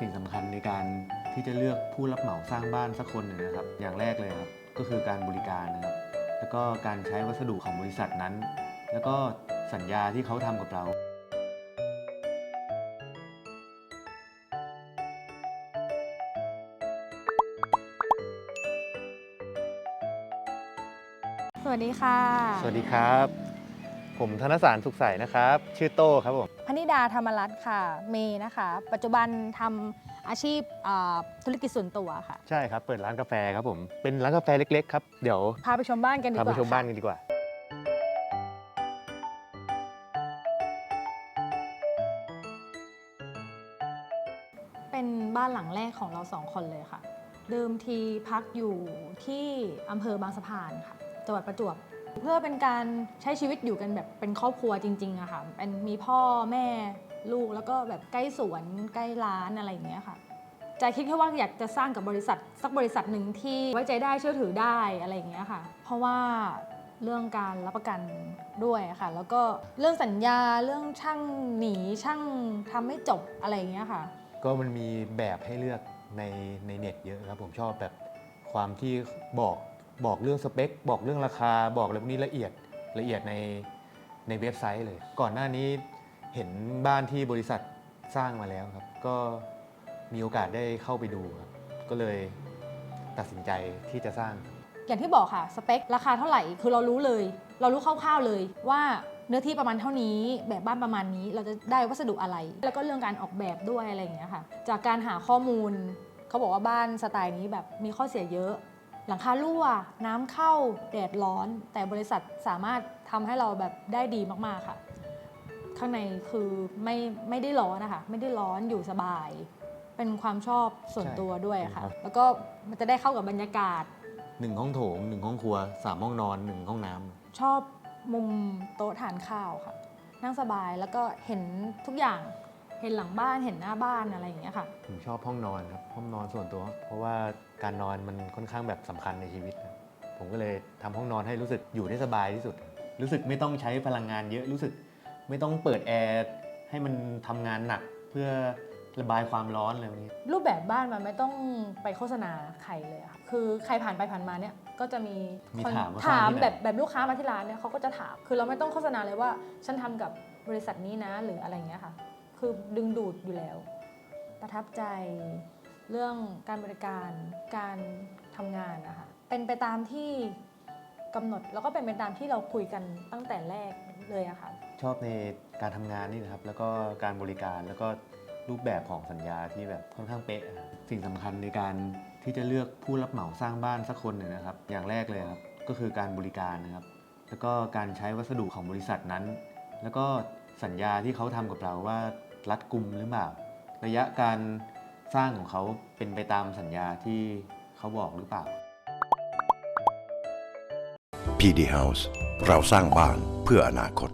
สิ่งสำคัญในการที่จะเลือกผู้รับเหมาสร้างบ้านสักคนหนึ่งนะครับ อย่างแรกเลยครับก็คือการบริการนะครับแล้วก็การใช้วัสดุของบริษัทนั้น แล้วก็สัญญาที่เขาทำกับเราสวัสดีค่ะ สวัสดีครับ ผมธนสารสุขใสนะครับ ชื่อโต้ครับผมพนิดาธรรมรัตน์ค่ะ เมย์นะคะ ปัจจุบันทำอาชีพอ่าธุรกิจส่วนตัวค่ะ ใช่ครับ เปิดร้านกาแฟครับผมเป็นร้านกาแฟเล็ก ๆ ครับ เดี๋ยวพาไปชมบ้านกันดีกพาว่าไปชมบ้านค่ะกันดีกว่า เป็นบ้านหลังแรกของเราสองคนเลยค่ะ เดิมทีพักอยู่ที่อำเภอบางสะพานค่ะ จังหวัดประจวบ เพื่อเป็นการใช้ชีวิตอยู่กันแบบเป็นครอบครัวจริงๆอะค่ะเป็นมีพ่อแม่ลูกแล้วก็แบบใกล้สวนใกล้ร้านอะไรอย่างเงี้ยค่ะใจคิดแค่ว่าอยากจะสร้างกับบริษัท สักบริษัทหนึ่งที่ไว้ใจได้เชื่อถือได้อะไรอย่างเงี้ยค่ะ เพราะว่าเรื่องการรับประกันด้วยค่ะ แล้วก็เรื่องสัญญาเรื่องช่างหนีช่างทำไม่จบอะไรอย่างเงี้ยค่ะ ก็มันมีแบบให้เลือกในในเน็ตเยอะครับผมชอบแบบความที่บอก บอกเรื่องสเปค บอกเรื่องราคา บอกอะไรพวกนี้ละเอียดละเอียดในในเว็บไซต์เลย ก่อนหน้านี้เห็นบ้านที่บริษัทสร้างมาแล้วครับ ก็มีโอกาสได้เข้าไปดูครับ ก็เลยตัดสินใจที่จะสร้าง อย่างที่บอกค่ะ สเปค ราคาเท่าไหร่คือเรารู้เลย เรารู้คร่าวๆเลยว่าเนื้อที่ประมาณเท่านี้แบบบ้านประมาณนี้เราจะได้วัสดุอะไร แล้วก็เรื่องการออกแบบด้วยอะไรอย่างเงี้ยค่ะ จากการหาข้อมูล เขาบอกว่าบ้านสไตล์นี้แบบมีข้อเสียเยอะ หลังคารั่วน้ำเข้าแดดร้อน แต่บริษัทสามารถทำให้เราแบบได้ดีมากๆค่ะ ข้างในคือไม่ไม่ได้ร้อนนะคะไม่ได้ร้อนอยู่สบาย เป็นความชอบส่วนตัวด้วยค่ะครับแล้วก็มันจะได้เข้ากับบรรยากาศหนึ่งห้องโถงหนึ่งห้องครัวสามห้องนอนหนึ่งห้องน้ำชอบมุมโต๊ะทานข้าวค่ะ นั่งสบายแล้วก็เห็นทุกอย่าง เห็นหลังบ้านเห็นหน้าบ้านอะไรอย่างเงี้ยค่ะ ผมชอบห้องนอนครับห้องนอนส่วนตัว เพราะว่าการนอนมันค่อนข้างแบบสำคัญในชีวิตครับผมก็เลยทำห้องนอนให้รู้สึกอยู่ได้สบายที่สุด รู้สึกไม่ต้องใช้พลังงานเยอะรู้สึก ไม่ต้องเปิดแอร์ให้มันทำงานหนักเพื่อระบายความร้อนอะไรแบบนี้ รูปแบบบ้านมันไม่ต้องไปโฆษณาใครเลยอะค่ะ คือใครผ่านไปผ่านมาเนี่ยก็จะมีมีคนถามว่าถามสร้างที่ไหน แบบแบบลูกค้ามาที่ร้านเนี่ยเขาก็จะถาม คือเราไม่ต้องโฆษณาเลยว่า ฉันทำกับบริษัทนี้นะหรืออะไรอย่างเงี้ยค่ะ คือดึงดูดอยู่แล้ว ประทับใจเรื่องการบริการการทำงานนะคะเป็นไปตามที่กำหนดแล้วก็เป็นไปตามที่เราคุยกันตั้งแต่แรกเลยอะค่ะชอบในการทำงานนี่นะครับ แล้วก็การบริการแล้วก็รูปแบบของสัญญาที่แบบค่อนข้างเป๊ะอะสิ่งสำคัญในการที่จะเลือกผู้รับเหมาสร้างบ้านสักคนหนึ่งนะครับ อย่างแรกเลยครับก็คือการบริการนะครับ แล้วก็การใช้วัสดุของบริษัทนั้น แล้วก็สัญญาที่เขาทำกับเราว่า รัดกุมหรือเปล่า ระยะการสร้างของเขาเป็นไปตามสัญญาที่เขาบอกหรือเปล่า PD House เราสร้างบ้านเพื่ออนาคต